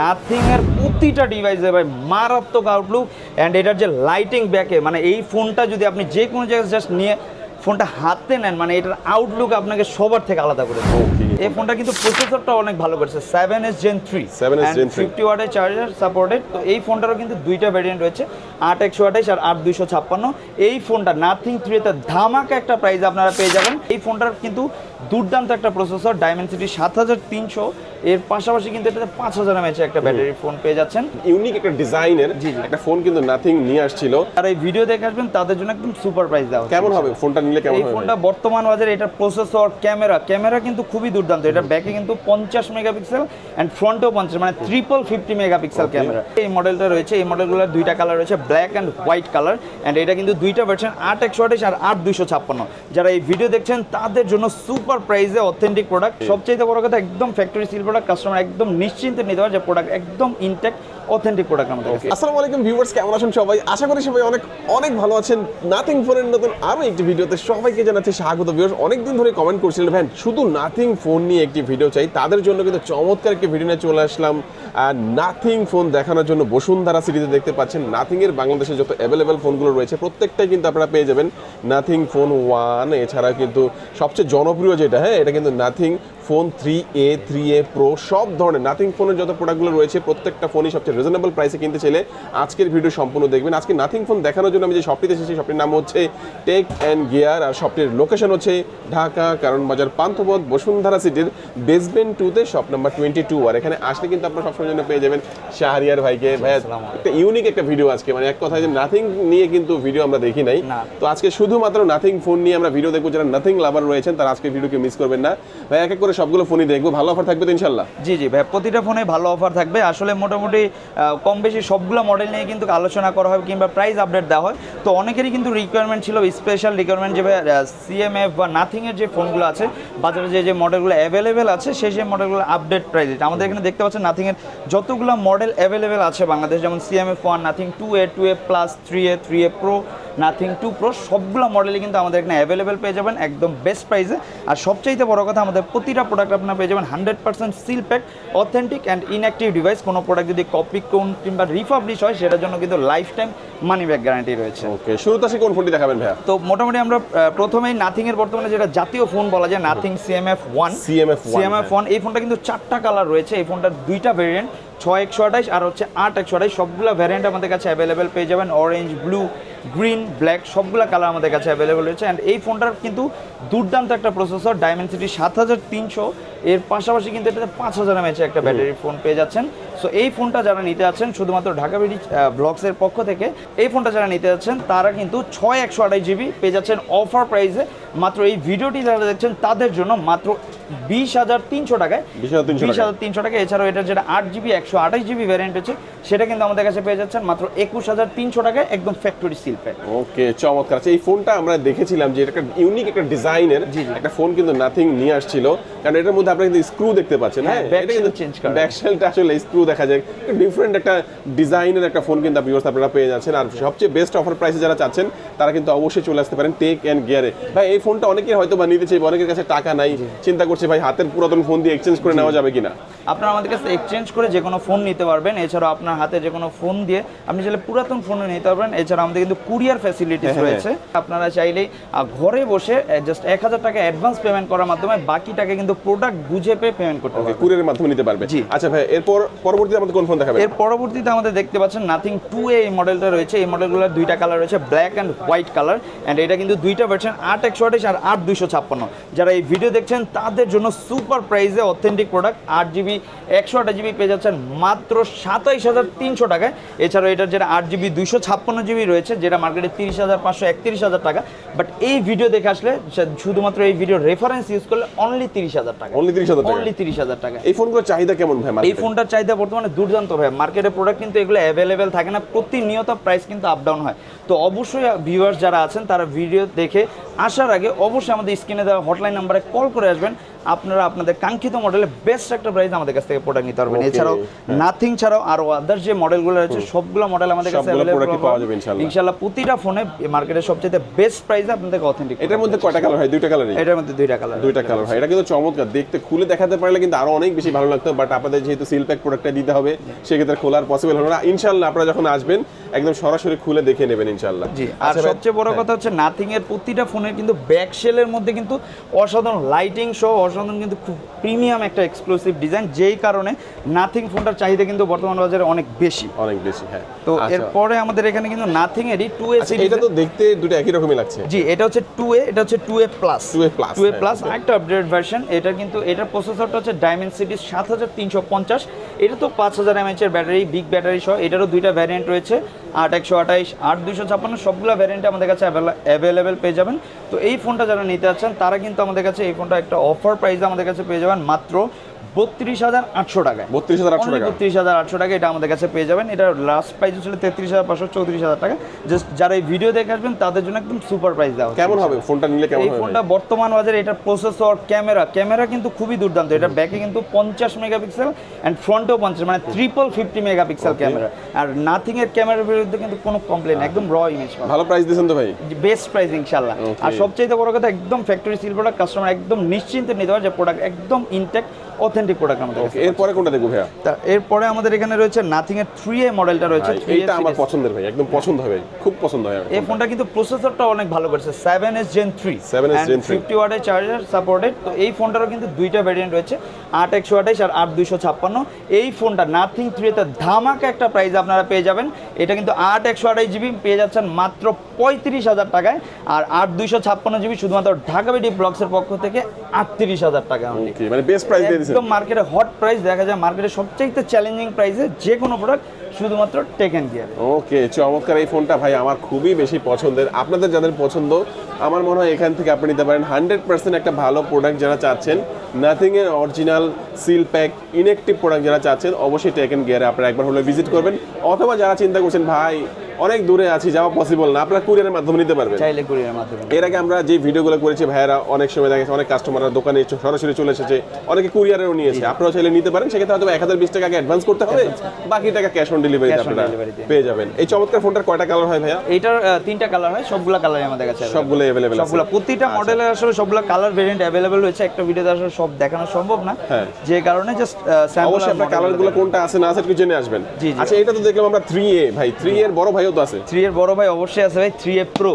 Nothing এর প্রতিটা ডিভাইসে ভাই মারাত্মক আউটলুক অ্যান্ড এটার যে লাইটিং ব্যাকে মানে এই ফোনটা যদি আপনি যে কোনো জায়গায় জাস্ট নিয়ে ফোনটা হাতে নেন মানে এটার আউটলুক আপনাকে সবার থেকে আলাদা করে এই ফোনটা কিন্তু প্রসেসরটা অনেক ভালো করেছে seven S gen three 7S Gen 3 fifty ওয়াটের চার্জার সাপোর্টেড তো এই ফোনটারও কিন্তু দুইটা ভ্যারিয়েন্ট রয়েছে আট একশো আঠাইশ আর আট দুইশো ছাপ্পান্ন। এই ফোনটা নাথিং থ্রিতে ধামাকা একটা প্রাইস আপনারা পেয়ে যাবেন। এই ফোনটার কিন্তু দুর্দান্ত একটা প্রসেসর ডায়মেন্সিটি সাত হাজার তিনশো। এর পাশাপাশি কিন্তু এটাতে পাঁচ হাজার এমএচে একটা ব্যাটারি ফোন পেয়ে যাচ্ছেন। ইউনিক একটা ডিজাইনের। একটা ফোন কিন্তু নাথিং নিয়ে আসছিল। আর এই ভিডিও দেখে আসবেন তাদের জন্য একদম সুপার প্রাইস দেওয়া কেমন হবে? ফোনটা নিলে কেমন এই হবে? ফোনটা বর্তমান বাজারে এটা প্রসেসর ক্যামেরা ক্যামেরা কিন্তু খুবই দুর্দান্ত। এটা ব্যাকে কিন্তু পঞ্চাশ মেগাপিক্সেল অ্যান্ড ফ্রন্টেও পঞ্চাশ মানে ট্রিপল ফিফটি মেগাপিক্সেল ক্যামেরা এই মডেলটা রয়েছে এই মডেলগুলোর দুইটা কালার রয়েছে black and white colour and এটা কিন্তু দুইটা ভার্সন আট একশো আঠাশ আর আট দুইশো ছাপ্পান্ন। যারা এই ভিডিও দেখছেন তাদের জন্য সুপার প্রাইসে অথেন্টিক প্রোডাক্ট সবচেয়ে বড় কথা একদম ফ্যাক্টরি সিল প্রোডাক্ট কাস্টমার একদম নিশ্চিন্তে নিতে পারে যে প্রোডাক্ট একদম ইনটেক্ট অথেন্টিক প্রোডাক্ট আমাদের কাছে। আসসালামু আলাইকুম ভিউয়ার্স কেমন আছেন সবাই? আশা করি সবাই অনেক অনেক ভালো আছেন। নাথিং ফোনের নতুন আরও একটি ভিডিওতে সবাইকে জানাচ্ছি স্বাগত ভিউয়ার্স অনেক দিন ধরে কমেন্ট করছিলেন, ভ্যান, শুধু নাথিং ফোন নিয়ে একটি ভিডিও চাই। তাদের জন্য কিন্তু চমৎকার একটি ভিডিও নিয়ে চলে আসলাম। নাথিং ফোন দেখানোর জন্য বসুন্ধরা সিটিতে দেখতে পাচ্ছেন নাথিং এর বাংলাদেশে যত অ্যাভেলেবেল ফোনগুলো রয়েছে, প্রত্যেকটাই কিন্তু আপনারা পেয়ে যাবেন। নাথিং ফোন ওয়ান এছাড়া কিন্তু সবচেয়ে জনপ্রিয় যেটা হ্যাঁ এটা কিন্তু Nothing phone three A three A pro সব ধরনের নাথিং ফোনের যত প্রোডাক্টগুলো রয়েছে প্রত্যেকটা ফোনই সবচেয়ে রিজনেবল প্রাইসে কিনতে চাইলে আজকের ভিডিও সম্পূর্ণ দেখবেন। আজকে নাথিং ফোন দেখানোর জন্য আমি যে শপটিতে এসেছি শপটির নাম হচ্ছে টেক অ্যান্ড গিয়ার আর শপটির লোকেশন হচ্ছে ঢাকা কারণ বাজার পান্থপথ বসুন্ধরা সিটির বেসমেন্ট টুতে শপ নাম্বার টোয়েন্টি টু আর এখানে আসলে কিন্তু আপনারা সবসময় জন্য পেয়ে যাবেন শাহরিয়ার ভাইকে। ভাই। একটা ইউনিক একটা ভিডিও আজকে মানে এক কথায় যে নাথিং নিয়ে কিন্তু ভিডিও আমরা দেখি নাই। তো আজকে শুধুমাত্র নাথিং ফোন নিয়ে আমরা ভিডিও দেখব যারা নাথিং লাভার রয়েছেন তারা আজকে ভিডিওকে মিস করবেন না। ভাই এক এক করে সবগুলো ফোনই দেখব। ভালো অফার থাকবে তো ইনশাল্লাহ। জি জি, ভাই, প্রতিটা ফোনে ভালো অফার থাকবে। আসলে মোটামুটি কম বেশি সবগুলো মডেল নিয়ে কিন্তু আলোচনা করা হয় কিংবা প্রাইস আপডেট দেওয়া হয়। তো অনেকেরই কিন্তু রিকোয়ারমেন্ট ছিল স্পেশাল রিকোয়ারমেন্ট যে সিএমএফ বা নাথিংয়ের যে ফোনগুলো আছে, বাজারে যে যে মডেলগুলো অ্যাভেলেবেল আছে, সেই সেই মডেলগুলো আপডেট প্রাইস আমাদের এখানে দেখতে পাচ্ছেন নাথিংয়ের যতগুলো মডেল অ্যাভেলেবেল আছে বাংলাদেশ, যেমন CMF one Nothing two A two A plus three A three A pro Nothing two pro সবগুলো মডেলই কিন্তু আমাদের এখানে অ্যাভেলেবেল পেয়ে যাবেন একদম বেস্ট প্রাইসে আর সবচাইতে বড় কথা আমাদের প্রতিটা প্রোডাক্ট আপনারা পেয়ে যাবেন hundred percent seal pack authentic and inactive device কোনো প্রোডাক্ট যদি কপি কোন কিংবা রিফাবলিশ হয় সেটার জন্য কিন্তু lifetime money back guarantee রয়েছে। ওকে শুরুতে আসি কোন ফোনটি দেখাবেন ভাইয়া? তো মোটামুটি আমরা প্রথমেই নাথিং এর বর্তমানে যেটা জাতীয় ফোন বলা যায় Nothing CMF one one, CMF one এই ফোনটা কিন্তু চারটা কালার রয়েছে। এই ফোনটার দুইটা ভেরিয়েন্ট ছয় একশো আঠাইশ আর হচ্ছে আট একশো আঠাইশ সবগুলো ভ্যারিয়েন্ট আমাদের কাছে অ্যাভেলেবেল পেয়ে যাবেন। অরেঞ্জ ব্লু গ্রিন ব্ল্যাক সবগুলো কালার আমাদের কাছে অ্যাভেলেবেল রয়েছে। অ্যান্ড এই ফোনটার কিন্তু দুর্দান্ত একটা প্রসেসর ডায়মেন্সিটি সাত হাজার তিনশো। এর পাশাপাশি কিন্তু এটাতে পাঁচ হাজার এমএচে একটা ব্যাটারি ফোন পেয়ে যাচ্ছেন। সো এই ফোনটা যারা নিতে যাচ্ছেন শুধুমাত্র ঢাকা বিডি ব্লগসের পক্ষ থেকে এই ফোনটা যারা নিতে যাচ্ছেন তারা কিন্তু ছয় একশো আঠাশ জিবি পেয়ে যাচ্ছেন অফার প্রাইসে। মাত্র এই ভিডিওটি যারা দেখছেন তাদের জন্য মাত্র বিশ হাজার তিনশো টাকায় 20,300 বিশ হাজার তিনশো টাকা এছাড়াও এটা যেটা আট জিবি একশো আঠাশ জিবি ভ্যারিয়েন্ট আছে সেটা কিন্তু আমাদের কাছে পেয়ে যাচ্ছেন মাত্র একুশ হাজার তিনশো টাকায় একদম ফ্যাক্টরি সিল প্যাক ওকে চমৎকার। আচ্ছা এই ফোনটা আমরা দেখেছিলাম যে এটা একটা ইউনিক একটা ডিজাইনের। একটা ফোন কিন্তু নাথিং নিয়ে আসছিল। কারণ এটার মধ্যে আপনারা কিন্তু স্ক্রু দেখতে পাচ্ছেন হ্যাঁ, হ্যাঁ? এটা কিন্তু shell change করা। ব্যাক আসলে স্ক্রু দেখা যায় ডিফারেন্ট একটা ডিজাইনের একটা ফোন কিন্তু আপনি আপনারা পেয়ে যাচ্ছেন। আর সবচেয়ে বেস্ট অফার প্রাইসে যারা চাচ্ছেন তারা কিন্তু অবশ্যই চলে আসতে পারেন টেক অ্যান্ড গিয়ারে ভাই এই ফোনটা অনেকে হয়তো বা নিতে চাইবে অনেকের কাছে টাকা নাই। চিন্তা করছে ভাই হাতের পুরাতন ফোন দিয়ে এক্সচেঞ্জ করে নেওয়া যাবে কিনা? আপনারা আমাদের কাছে এক্সচেঞ্জ করে যে কোনো ফোন নিতে পারবেন। এছাড়াও আপনার হাতে যে কোনো ফোন দিয়ে আপনি চাইলে পুরাতন ফোনও নিতে পারবেন। এছাড়া আমাদের কিন্তু কুরিয়ার ফ্যাসিলিটিস হ্যাঁ, রয়েছে। আপনারা চাইলেই ঘরে বসে জাস্ট এক হাজার টাকা অ্যাডভান্স পেমেন্ট করার মাধ্যমে বাকি টাকা কিন্তু প্রোডাক্ট বুঝে পেয়ে পেমেন্ট করতে পারবেন। কুরিয়ারের মাধ্যমে নিতে পারবে জি। আচ্ছা ভাই এরপর পরবর্তীতে আমাদের কোন ফোন দেখাবেন? এর পরবর্তীতে আমাদের দেখতে পাচ্ছেন নাথিং টু এ এই মডেলটা রয়েছে। এই মডেলগুলোর দুইটা কালার রয়েছে black and white colour and এটা কিন্তু দুইটা ভার্সন আট একশো আঠাশ আর আট দুইশো ছাপ্পান্ন। যারা এই ভিডিও দেখছেন তাদের জন্য সুপার প্রাইসে অথেন্টিক প্রোডাক্ট আট জিবি একশো আঠাশ জিবি পেয়ে যাচ্ছেন মাত্র সাতাইশ হাজার তিনশো টাকায়। এছাড়াও এটার যেটা আট জিবি দুইশো ছাপ্পান্ন জিবি রয়েছে যেটা মার্কেটে তিরিশ হাজার পাঁচশো একত্রিশ হাজার টাকা। বাট এই ভিডিও দেখে আসলে শুধুমাত্র এই ভিডিও রেফারেন্স ইউজ করলে অনলি তিরিশ হাজার টাকা। অনলি 30,000 হাজার অনলি তিরিশ হাজার টাকা। এই ফোনগুলোর চাহিদা কেমন ভাই এই ফোনটার চাহিদা বর্তমানে দুর্দান্ত ভাই। মার্কেটে প্রোডাক্ট কিন্তু এগুলো অ্যাভেলেবেল থাকে না। প্রতিনিয়ত প্রাইস কিন্তু আপ ডাউন হয়। তো অবশ্যই ভিউয়ার্স যারা আছেন তারা ভিডিও দেখে আসার আগে অবশ্যই আমাদের স্ক্রিনে দেওয়া হটলাইন নাম্বারে কল করে আসবেন। আপনারা আপনাদের কাঙ্ক্ষিত মডেলের বেস্ট একটা প্রাইস আমাদের কাছ থেকে প্রোডাক্ট নিতে পারবেন। এছাড়াও হ্যাঁ। নাথিং ছাড়াও আরও আদার্স যে মডেলগুলো রয়েছে সবগুলো মডেল আমাদের কাছে ইনশাল্লাহ। প্রতিটা ফোনে মার্কেটের সবচেয়ে বেস্ট প্রাইসে আপনাদেরকে অথেন্টিক এটার মধ্যে কয়টা কালার হয়? দুইটা কালারই এটার মধ্যে দুইটা কালার দুইটা কালার হয়। এটা কিন্তু চমৎকার। দেখতে খুলে দেখাতে পারলে কিন্তু আরও অনেক বেশি ভালো লাগতো বাট আপনাদের যেহেতু সিল প্যাক প্রোডাক্টটা দিতে হবে সেক্ষেত্রে খোলার পসিবল হলো না। ইনশাল্লাহ আপনারা যখন আসবেন একদম সরাসরি খুলে দেখে নেবেন ইনশাল্লাহ জি আর আচ্ছা সবচেয়ে বড় কথা হচ্ছে নাথিং এর প্রতিটা ফোনের কিন্তু ব্যাক শেলের মধ্যে কিন্তু অসাধারণ লাইটিং সহ অসাধারণ কিন্তু খুব প্রিমিয়াম একটা এক্সক্লুসিভ ডিজাইন যেই কারণে নাথিং ফোনটার চাহিদা কিন্তু বর্তমান বাজারে অনেক বেশি। অনেক বেশি হ্যাঁ। তো আচ্ছা। এরপরে আমাদের এখানে কিন্তু নাথিং এরই টু এ আচ্ছা, এটা তো দেখতে দুটো একই রকমই লাগছে। জি এটা হচ্ছে টু এ এটা হচ্ছে two A plus 2A plus, two A plus. একটা আপডেট ভার্সন এটা কিন্তু এটার প্রসেসরটা হচ্ছে ডায়মন্ড সিটি সাত হাজার তিনশো পঞ্চাশ। এটা তো পাঁচ হাজার এমএচ এর ব্যাটারি বিগ ব্যাটারি সহ, এটারও দুইটা ভ্যারিয়েন্ট রয়েছে, আট একশো আঠাইশ, আট দুশো ছাপ্পান্ন, সবগুলো ভ্যারিয়েন্ট আমাদের কাছে অ্যাভেলেবেল পেয়ে যাবেন। তো এই ফোনটা যারা নিতে চাচ্ছেন, তারা কিন্তু আমাদের কাছে এই ফোনটা একটা অফার প্রাইসে আমাদের কাছে পেয়ে যাবেন, মাত্র বত্রিশ হাজার আটশো টাকায়। বত্রিশ হাজার আটশো টাকা। বত্রিশ হাজার আটশো টাকা এটা আমাদের কাছে পেয়ে যাবেন। এটা লাস্ট প্রাইস ছিল তেত্রিশ হাজার পাঁচশো চৌত্রিশ হাজার টাকা। জাস্ট যারা এই ভিডিও দেখে আসবেন তাদের জন্য একদম সুপার প্রাইস দেওয়া কেমন হবে? ফোনটা নিলে কেমন এই ফোনটা বর্তমান বাজারে এটা প্রসেসর ক্যামেরা ক্যামেরা কিন্তু খুবই দুর্দান্ত। এটা ব্যাকে কিন্তু পঞ্চাশ মেগাপিক্সেল অ্যান্ড ফ্রন্টেও পঞ্চাশ মানে ট্রিপল ফিফটি মেগাপিক্সেল ক্যামেরা আর নাথিং এর ক্যামেরার বিরুদ্ধে কিন্তু কোনো কমপ্লেন একদম র ইমেজ ভালো প্রাইস দিয়েছেন তো ভাই? বেস্ট প্রাইস ইনশাল্লাহ. আর সবচেয়ে বড় কথা একদম ফ্যাক্টরি সিল প্রোডাক্ট কাস্টমার একদম নিশ্চিন্তে নিতে পারে যে প্রোডাক্ট একদম ইনটেক্ট অথেন্টিক প্রোডাক্ট আমাদের ওকে এরপরে কোনটা দেখব ভাইয়া? তা এরপরে আমাদের এখানে রয়েছে নাথিং এর থ্রি এ মডেলটা রয়েছে 3A এইটা আমার পছন্দের ভাই একদম পছন্দ হবে খুব পছন্দ হয় এই ফোনটা কিন্তু প্রসেসরটা অনেক ভালো করেছে seven S gen three 7S Gen 3 fifty ওয়াটের চার্জার সাপোর্টেড তো এই ফোনটারও কিন্তু দুইটা ভেরিয়েন্ট রয়েছে আট একশো আঠাইশ আর আট দুইশো ছাপ্পান্ন। এই ফোনটা নাথিং থ্রিতে ধামাকা একটা প্রাইস আপনারা পেয়ে যাবেন। এটা কিন্তু আট একশো আঠাইশ জিবি পেয়ে যাচ্ছেন মাত্র পঁয়ত্রিশ হাজার টাকায়। আর আট দুইশো ছাপ্পান্ন জিবি শুধুমাত্র ঢাকা বিডি ব্লকসের পক্ষ থেকে আটত্রিশ হাজার টাকা ওকে মানে বেস্ট প্রাইস দিয়ে একদম মার্কেটে হট প্রাইস দেখা যায়। মার্কেটে সবচেয়ে চ্যালেঞ্জিং প্রাইসে যে কোনো প্রোডাক্ট শুধুমাত্র টেকেন গিয়ার ওকে চমৎকার এই ফোনটা ভাই আমার খুবই বেশি পছন্দের। আপনাদের যাদের পছন্দ আমার মনে হয় এখান থেকে আপনি নিতে পারেন। হান্ড্রেড পার্সেন্ট একটা ভালো প্রোডাক্ট যারা চাচ্ছেন নাথিং এর original seal pack inactive product যারা চাচ্ছেন অবশ্যই টেকেন গিয়ারে আপনারা একবার হলে ভিজিট করবেন। অথবা যারা চিন্তা করছেন ভাই অনেক দূরে আছি যাওয়া পসিবল না। আপনারা কুরিয়ারের মাধ্যমে নিতে পারবেন। চাইলে কুরিয়ার মাধ্যমে এর আগে আমরা যে ভিডিওগুলো করেছি ভাইয়েরা অনেক সময় দেখা গেছে অনেক কাস্টমাররা দোকানে সরাসরি চলে এসেছে অনেকে কুরিয়ারেও নিয়েছে। আপনারাও চাইলে নিতে পারেন। সেক্ষেত্রে হয়তো এক হাজার বিশ টাকা অ্যাডভান্স করতে হবে বাকি টাকা ক্যাশ অন ডেলিভারি পেয়ে যাবেন। এই চমৎকার ফোনটার কয়টা কালার হয় ভাইয়া? এটার তিনটা কালার হয় সবগুলা কালারই আমাদের কাছে। সবগুলো অ্যাভেলেবেল সবগুলা প্রতিটা মডেলের আসলে সবগুলা কালার ভেরিয়েন্ট অ্যাভেলেবেল রয়েছে। একটা ভিডিওতে আসলে সব দেখানো সম্ভব না। হ্যাঁ। যে কারণে জাস্ট অবশ্যই আপনার কালারগুলো কোনটা আছে না আছে একটু জেনে আসবেন। আচ্ছা এটা তো দেখলাম আমরা থ্রি এ ভাই। থ্রি এর বড় ভাইও তো আছে। থ্রি এর বড় ভাই অবশ্যই আছে ভাই থ্রি এ প্রো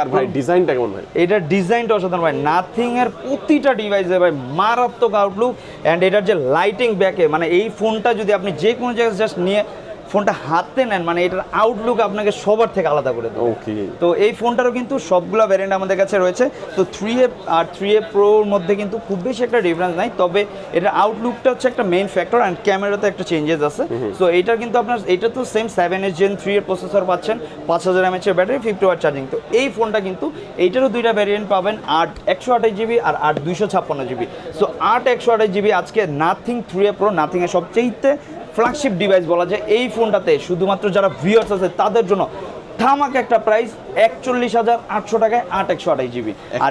আর ভাই ডিজাইনটা কেমন ভাই? এটার ডিজাইনটা অসাধারণ ভাই। নাথিং এর প্রতিটা ডিভাইসে ভাই মারাত্মক আউটলুক অ্যান্ড এটার যে লাইটিং ব্যাকে মানে এই ফোনটা যদি আপনি যে কোনো জায়গায় জাস্ট নিয়ে ফোনটা হাতে নেন মানে এটার আউটলুক আপনাকে সবার থেকে আলাদা করে দেবে। ওকে তো এই ফোনটারও কিন্তু সবগুলো ভ্যারিয়েন্ট আমাদের কাছে রয়েছে। তো থ্রি এ আর থ্রি এ প্রোর মধ্যে কিন্তু খুব বেশি একটা ডিফারেন্স নাই তবে এটার আউটলুকটা হচ্ছে একটা মেইন ফ্যাক্টর অ্যান্ড ক্যামেরাতে একটা চেঞ্জেস আছে। সো এটা কিন্তু আপনার এটা তো same seven S gen three এর প্রসেসর পাচ্ছেন পাঁচ হাজার এমএচের ব্যাটারি ফিফটি ওয়াট চার্জিং তো এই ফোনটা কিন্তু এইটারও দুইটা ভ্যারিয়েন্ট পাবেন আট একশো আঠাশ জিবি আর আট দুইশো ছাপ্পান্ন জিবি সো আট একশো আঠাশ জিবি আজকে Nothing three A pro Nothing নাথিংয়ের সবচেয়ে ফ্ল্যাগশিপ ডিভাইস বলা যায় এই ফোনটাতে শুধুমাত্র যারা ভিউয়ার্স আছে তাদের জন্য ধামাক একটা প্রাইস একচল্লিশ হাজার আটশো টাকায় আট একশো আঠাশ জিবি আর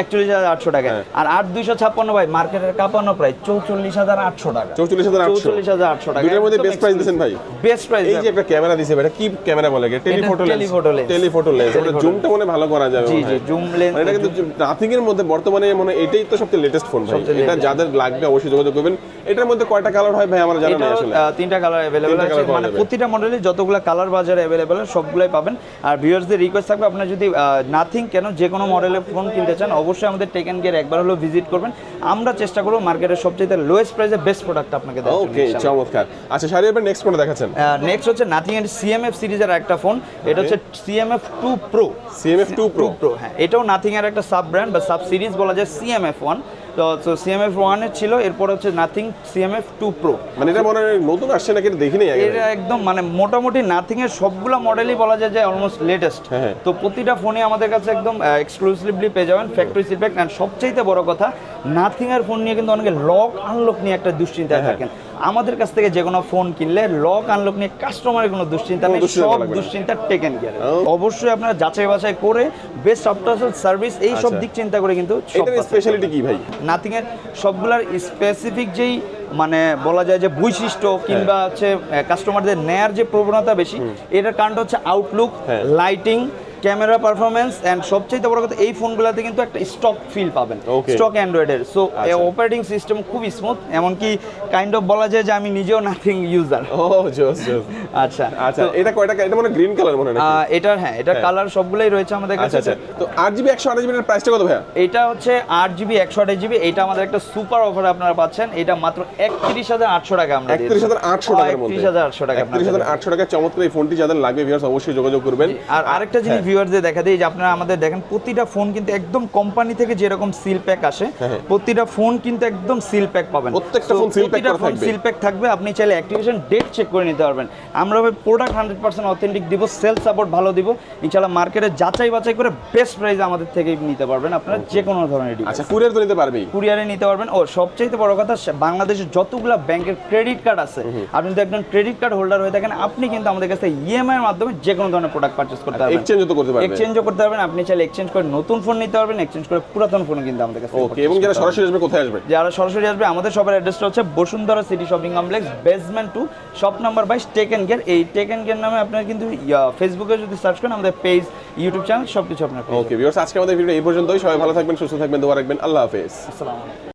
একচল্লিশ হাজার? আটশো টাকায়। হ্যাঁ। আর আট দুইশো ছাপ্পান্ন ভাই মার্কেটের কাপানো প্রাইস চৌচল্লিশ হাজার আটশো টাকা। চৌচল্লিশ হাজার চৌচল্লিশ হাজার আটশো টাকা। দুটোর মধ্যে বেস্ট প্রাইস দিয়েছেন ভাই। বেস্ট প্রাইস এই যে একটা ক্যামেরা দিছে এটা কি ক্যামেরা বলে টেলিফোটো লেন্স। টেলিফোটো লেন্স জুমটা মনে ভালো করা যাবে জি জি। জুম লেন্স মানে এটা কিন্তু নাথিং এর মধ্যে বর্তমানে মানে এটাই তো সবচেয়ে লেটেস্ট ফোন ভাই। এটা যাদের লাগবে অবশ্যই যোগাযোগ করবেন। এটার মধ্যে কয়টা কালার হয় ভাই? আমার জানা নেই আসলে। তিনটা কালার অ্যাভেলেবেল আছে। মানে। প্রতিটা মডেলে যতগুলো কালার বাজারে অ্যাভেলেবেল সবগুলোই পাবেন। আর ভিউয়ার্সদের রিকোয়েস্ট থাকবে আপনার যদি নাথিং কেন যে কোনো মডেলের ফোন কিনতে চান অবশ্যই আমাদের টেকেন গিয়ার একবার হলেও ভিজিট করবেন। আমরা চেষ্টা করব মার্কেটের সবচেয়ে লোয়েস্ট প্রাইসে বেস্ট প্রোডাক্ট আপনাকে ওকে। চমৎকার। আচ্ছা শাড়ি এবার নেক্সট কোনটা দেখাচ্ছেন। নেক্সট হচ্ছে নাথিং এর সিএমএফ সিরিজের একটা ফোন এটা হচ্ছে CMF two pro CMF two pro pro হ্যাঁ। এটাও নাথিং এর একটা সাব ব্র্যান্ড বা সাব সিরিজ বলা যায় সিএমএফ ওয়ান তো তো সিএমএফ ওয়ানের ছিল এরপর হচ্ছে নাথিং সিএমএফ টু প্রো মানে এটা মনে হয় নতুন আসছে নাকি দেখিনি এটা একদম মানে মোটামুটি নাথিং এর সবগুলো মডেলই বলা যায় যে অলমোস্ট লেটেস্ট হ্যাঁ, হ্যাঁ। তো প্রতিটা ফোনে আমাদের কাছে একদম এক্সক্লুসিভলি পেয়ে যাবেন ফ্যাক্টরি ফিডব্যাক অ্যান্ড সবচেয়ে বড় কথা নাথিং এর ফোন নিয়ে কিন্তু অনেকে লক আনলক নিয়ে একটা দুশ্চিন্তায় হ্যাঁ, থাকেন। আমাদের কাছ থেকে যে কোনো ফোন কিনলে লক আনলক নিয়ে কাস্টমারের কোনো দুশ্চিন্তা নেই সব দুশ্চিন্তা টেকেন কেয়ার অবশ্যই আপনারা যাচাই বাছাই করে বেস্ট আফটার সার্ভিস এই সব আচ্ছা। দিক চিন্তা করে কিন্তু স্পেশালিটি কি ভাই? নাথিং এর সবগুলার স্পেসিফিক যেই মানে বলা যায় যে বৈশিষ্ট্য কিংবা হচ্ছে কাস্টমারদের নেয়ার যে প্রবণতা বেশি এটার কারণটা হচ্ছে আউটলুক হ্যাঁ। লাইটিং ক্যামেরা পারফরমেন্স এন্ড সবচেয়ে বড় কথা এই ফোনগুলোতে কিন্তু একটা স্টক ফিল পাবেন. স্টক অ্যান্ড্রয়েডের সো। অপারেটিং সিস্টেম খুব স্মুথ এমনকি কাইন্ড অফ বলা যায় যে আমি নিজেও নাথিং ইউজার ও জোস জোস আচ্ছা। আচ্ছা এটা কয়টা এটা মানে গ্রিন কালার মনে হয়? এটার হ্যাঁ হ্যাঁ। কালার সবগুলাই রয়েছে আমাদের কাছে। আচ্ছা আচ্ছা। তো আট জিবি একশো আঠাশ জিবির প্রাইসটা কত ভাইয়া? এটা হচ্ছে আট জিবি একশো আঠাশ জিবি এটা আমাদের একটা সুপার অফারে আপনারা পাচ্ছেন। এটা মাত্র একত্রিশ হাজার আটশো টাকা আমরা দিয়ে একত্রিশ দিচ্ছি। হাজার আটশো টাকার মধ্যে। একত্রিশ হাজার আটশো টাকা একত্রিশ হাজার আটশো টাকা চমৎকার এই ফোনটি যাদের লাগবে ভিউয়ার্স অবশ্যই যোগাযোগ করবেন। আর আরেকটা জিনিস ভিউয়ারদের দেখা দিই যে আপনারা আমাদের দেখেন প্রতিটা ফোন কিন্তু একদম কোম্পানি থেকে যেরকম সিল প্যাক আসে হ্যাঁ। প্রতিটা ফোন কিন্তু একদম সিল প্যাক পাবেন। প্রত্যেকটা seal pack প্রতিটা করা ফোন থাকবে। সিল প্যাক থাকবে আপনি চাইলে অ্যাক্টিভেশন ডেট চেক করে নিতে পারবেন। আমরা প্রোডাক্ট হান্ড্রেড পার্সেন্ট অথেন্টিক দিব সেল সাপোর্ট ভালো দিব। ইনশাল্লাহ মার্কেটে যাচাই বাছাই করে বেস্ট প্রাইস আমাদের থেকে নিতে পারবেন আপনারা যে কোনো ধরনের। আচ্ছা কুরিয়ার তো নিতে পারবেই। কুরিয়ারে নিতে পারবেন। ও সবচেয়ে বড় কথা বাংলাদেশের যতগুলো ব্যাংকের ক্রেডিট কার্ড আছে আপনি যদি একজন ক্রেডিট কার্ড হোল্ডার হয়ে থাকেন আপনি কিন্তু আমাদের কাছে ইএমআই এর মাধ্যমে যে কোনো ধরনের প্রোডাক্ট পারচেস করতে পারবেন। এক্সচেঞ্জও তো করতে পারবে এক্সচেঞ্জও করতে পারবেন। আপনি চাইলে এক্সচেঞ্জ করে নতুন ফোন নিতে পারবেন এক্সচেঞ্জ করে পুরাতন ফোন কিন্তু আমাদের কাছে ওকে এবং যারা সরাসরি আসবে কোথায় আসবে? যারা সরাসরি আসবে আমাদের সবার অ্যাড্রেসটা হচ্ছে Bashundhara city shopping complex basement two shop number বাইশ টেক অ্যান্ড গিয়ার এই টেক অ্যান্ড গিয়ার নামে আপনার কিন্তু ফেসবুকে যদি সার্চ করেন আমাদের পেজ ইউটিউব চ্যানেল সব কিছু আপনার ওকে ভিউয়ার্স আজকে আমাদের ভিডিও এই পর্যন্তই। সবাই ভালো থাকবেন সুস্থ থাকবেন দোয়া রাখবেন। আল্লাহ হাফেজ। আসসালামু আলাইকুম।